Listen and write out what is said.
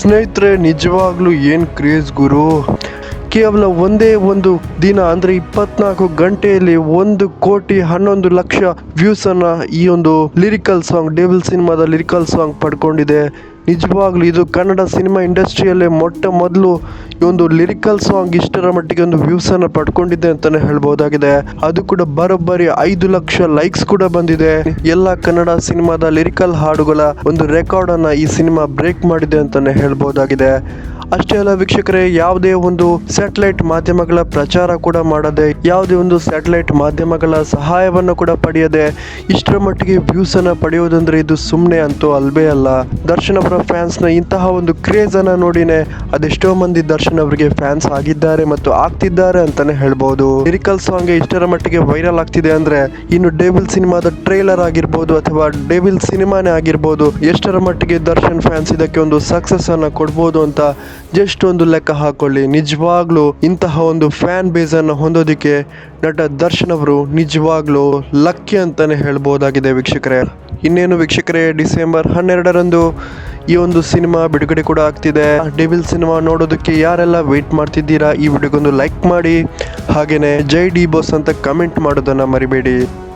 ಸ್ನೇಹಿತರೆ, ನಿಜವಾಗ್ಲೂ ಏನು ಕ್ರೇಜ್ ಗುರು? ಕೇವಲ ಒಂದೇ ಒಂದು ದಿನ, ಅಂದರೆ ಇಪ್ಪತ್ನಾಲ್ಕು ಗಂಟೆಯಲ್ಲಿ ಒಂದು ಕೋಟಿ ಹನ್ನೊಂದು ಲಕ್ಷ ವ್ಯೂಸನ್ನು ಈ ಒಂದು ಲಿರಿಕಲ್ ಸಾಂಗ್ ಡೇವಿಲ್ ಸಿನಿಮಾದ ಲಿರಿಕಲ್ ಸಾಂಗ್ ಪಡ್ಕೊಂಡಿದೆ. ನಿಜವಾಗ್ಲೂ ಇದು ಕನ್ನಡ ಸಿನಿಮಾ ಇಂಡಸ್ಟ್ರಿಯಲ್ಲೇ ಮೊಟ್ಟ ಮೊದಲು ಈ ಒಂದು ಲಿರಿಕಲ್ ಸಾಂಗ್ ಇಷ್ಟರ ಮಟ್ಟಿಗೆ ಒಂದು ವ್ಯೂಸ್ ಅನ್ನ ಪಡ್ಕೊಂಡಿದೆ ಅಂತಾನೆ ಹೇಳ್ಬೋದಾಗಿದೆ. ಅದು ಕೂಡ ಬರೋಬ್ಬರಿ ಐದು ಲಕ್ಷ ಲೈಕ್ಸ್ ಕೂಡ ಬಂದಿದೆ. ಎಲ್ಲ ಕನ್ನಡ ಸಿನಿಮಾದ ಲಿರಿಕಲ್ ಹಾಡುಗಳ ಒಂದು ರೆಕಾರ್ಡ್ ಅನ್ನ ಈ ಸಿನಿಮಾ ಬ್ರೇಕ್ ಮಾಡಿದೆ ಅಂತಾನೆ ಹೇಳ್ಬಹುದಾಗಿದೆ ಅಷ್ಟೇ ಅಲ್ಲ ವೀಕ್ಷಕರೇ, ಯಾವುದೇ ಒಂದು ಸ್ಯಾಟಲೈಟ್ ಮಾಧ್ಯಮಗಳ ಪ್ರಚಾರ ಕೂಡ ಮಾಡದೆ, ಯಾವುದೇ ಒಂದು ಸ್ಯಾಟಲೈಟ್ ಮಾಧ್ಯಮಗಳ ಸಹಾಯವನ್ನು ಕೂಡ ಪಡೆಯದೆ, ಇಷ್ಟರ ಮಟ್ಟಿಗೆ ವ್ಯೂಸ್ ಅನ್ನ ಪಡೆಯೋದಂದ್ರೆ ಇದು ಸುಮ್ಮನೆ ಅಂತೂ ಅಲ್ವೇ ಅಲ್ಲ. ದರ್ಶನ್ ಅವರ ಫ್ಯಾನ್ಸ್ನ ಇಂತಹ ಒಂದು ಕ್ರೇಜನ್ನು ನೋಡಿನೇ ಅದೆಷ್ಟೋ ಮಂದಿ ದರ್ಶನ್ ಅವರಿಗೆ ಫ್ಯಾನ್ಸ್ ಆಗಿದ್ದಾರೆ ಮತ್ತು ಆಗ್ತಿದ್ದಾರೆ ಅಂತಾನೆ ಹೇಳ್ಬೋದು. ಲಿರಿಕಲ್ ಸಾಂಗ್ ಇಷ್ಟರ ಮಟ್ಟಿಗೆ ವೈರಲ್ ಆಗ್ತಿದೆ ಅಂದ್ರೆ ಇನ್ನು ಡೇವಿಲ್ ಸಿನಿಮಾದ ಟ್ರೈಲರ್ ಆಗಿರ್ಬೋದು ಅಥವಾ ಡೇವಿಲ್ ಸಿನಿಮಾನೇ ಆಗಿರ್ಬೋದು ಎಷ್ಟರ ಮಟ್ಟಿಗೆ ದರ್ಶನ್ ಫ್ಯಾನ್ಸ್ ಇದಕ್ಕೆ ಒಂದು ಸಕ್ಸಸ್ ಅನ್ನ ಕೊಡ್ಬೋದು ಅಂತ ಜಸ್ಟ್ ಒಂದು ಲೆಕ್ಕ ಹಾಕೊಳ್ಳಿ. ನಿಜವಾಗ್ಲೂ ಇಂತಹ ಒಂದು ಫ್ಯಾನ್ ಬೇಸ್ ಹೊಂದೋದಿಕ್ಕೆ ನಟ ದರ್ಶನ್ ಅವರು ನಿಜವಾಗ್ಲೂ ಲಕ್ಕಿ ಅಂತಾನೆ ಹೇಳ್ಬೋದಾಗಿದೆ ವೀಕ್ಷಕರೇ. ಇನ್ನೇನು ವೀಕ್ಷಕರೇ, ಡಿಸೆಂಬರ್ ಹನ್ನೆರಡರಂದು ಈ ಒಂದು ಸಿನಿಮಾ ಬಿಡುಗಡೆ ಕೂಡ ಆಗ್ತಿದೆ. ಡೆವಿಲ್ ಸಿನಿಮಾ ನೋಡೋದಕ್ಕೆ ಯಾರೆಲ್ಲ ವೇಟ್ ಮಾಡ್ತಿದ್ದೀರಾ? ಈ ವಿಡಿಯೋಗೊಂದು ಲೈಕ್ ಮಾಡಿ. ಹಾಗೇನೆ ಜೈ ಡಿ ಬಾಸ್ ಅಂತ ಕಮೆಂಟ್ ಮಾಡೋದನ್ನ ಮರಿಬೇಡಿ.